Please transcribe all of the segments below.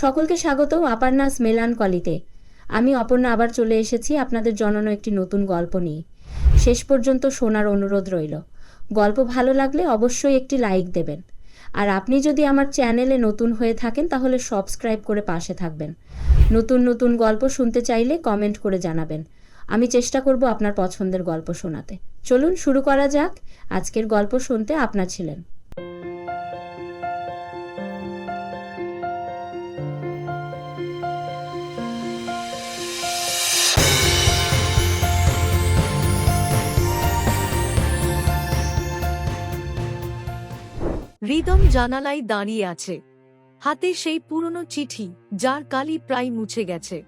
সকলকে স্বাগত আপারনাস মেলান কলিতে আমি অপর্ণা আবার চলে এসেছি আপনাদের জনানো একটি নতুন গল্প নিয়ে। শেষ পর্যন্ত শোনার অনুরোধ রইল। গল্প ভালো লাগলে অবশ্যই একটি লাইক দেবেন। আর আপনি যদি আমার চ্যানেলে নতুন হয়ে থাকেন, তাহলে সাবস্ক্রাইব করে পাশে থাকবেন। নতুন নতুন গল্প শুনতে চাইলে কমেন্ট করে জানাবেন। আমি চেষ্টা করব আপনার পছন্দের গল্প শোনাতে। চলুন শুরু করা যাক। আজকের গল্প শুনতে আপনার ছিলেন। হৃদম জানালায় দাঁড়িয়ে আছে। হাতে সেই পুরনো চিঠি, যার কালি প্রায় মুছে গেছে।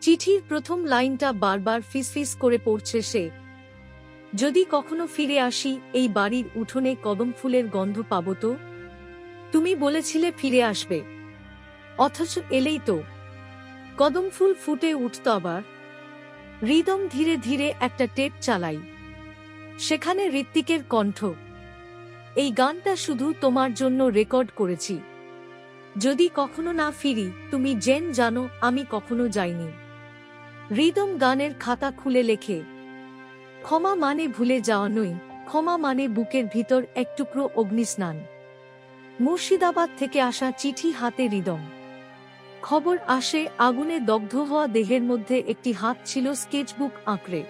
চিঠির প্রথম লাইনটা বারবার ফিসফিস করে পড়ছে সে। যদি কখনো ফিরে আসি, এই বাড়ির উঠোনে কদম ফুলের গন্ধ পাব তো? তুমি বলেছিলে ফিরে আসবে। অথচ এলেই তো। কদম ফুল ফুটে উঠত আবার। হৃদম ধীরে ধীরে একটা টেপ চালাই। সেখানে ঋত্বিকের কণ্ঠ এই গানটা শুধু তোমার জন্য রেকর্ড করেছি। যদি কখনো না ফিরি, তুমি জেন জানো, আমি কখনো যাইনি। রিদম গানের খাতা খুলে লেখে, ক্ষমা মানে ভুলে যাওয়া নই, ক্ষমা মানে বুকের ভিতর এক টুকরো অগ্নিস্নান। মুর্শিদাবাদ থেকে আসা চিঠি হাতে হৃদম খবর আসে, আগুনে দগ্ধ হওয়া দেহের মধ্যে একটি হাত ছিল স্কেচবুক আঁকড়ে।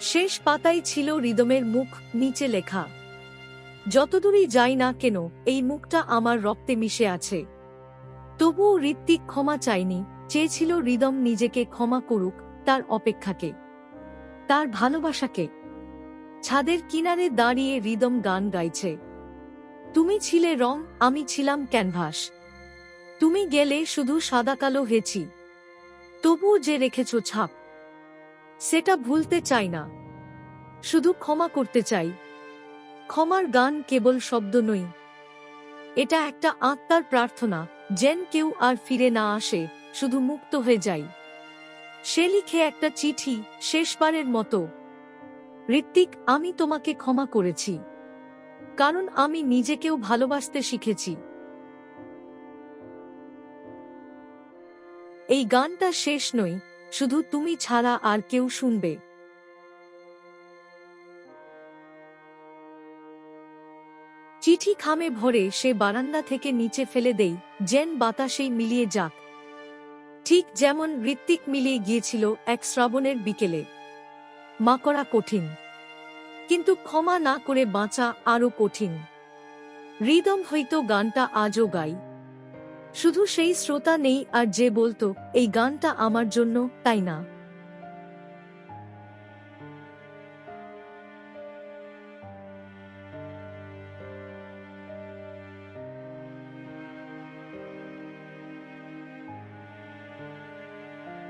শেষ পাতায় ছিল হৃদমের মুখ, নিচে লেখা। যতদূরই যাই না কেন, এই মুখটা আমার রক্তে মিশে আছে। তবুও ঋত্বিক ক্ষমা চায়নি, চেয়েছিল হৃদম নিজেকে ক্ষমা করুক, তার অপেক্ষাকে। তার ভালোবাসাকে। ছাদের কিনারে দাঁড়িয়ে হৃদম গান গাইছে। তুমি ছিলে রং, আমি ছিলাম ক্যানভাস। তুমি গেলে শুধু সাদা কালো হেছি তবুও যে রেখেছ ছাপ। সেটা ভুলতে চাই না। শুধু ক্ষমা করতে চাই। ক্ষমার গান কেবল শব্দ নই এটা একটা আত্মার প্রার্থনা, যেন কেউ আর ফিরে না আসে, শুধু মুক্ত হয়ে যাই সে লিখে একটা চিঠি, শেষবারের মতো। ঋত্বিক, আমি তোমাকে ক্ষমা করেছি। কারণ আমি নিজেকেও ভালোবাসতে শিখেছি। এই গানটা শেষ নই শুধু তুমি ছাড়া আর কেউ শুনবে। চিঠি খামে ভরে সে বারান্দা থেকে নিচে ফেলে দেই জেন বাতাসেই মিলিয়ে যাক। ঠিক যেমন ঋত্বিক মিলিয়ে গিয়েছিল এক শ্রাবণের বিকেলে। মা করা কঠিন। কিন্তু ক্ষমা না করে বাঁচা আরও কঠিন। হৃদম হয়তো গানটা আজও গাই। শুধু সেই শ্রোতা নেই আর যে বলতো, এই গানটা আমার জন্য, তাই না?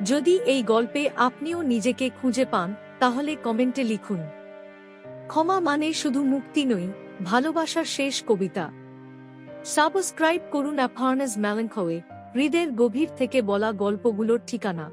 যদি এই গল্পে আপনিও নিজেকে খুঁজে পান, তাহলে কমেন্টে লিখুন। ক্ষমা মানে শুধু মুক্তি নই ভালোবাসার শেষ কবিতা। সাবস্ক্রাইব করুন অ্যাফার্নেস ম্যালেঙ্কওয়ে হৃদের গভীর থেকে বলা গল্পগুলোর ঠিকানা।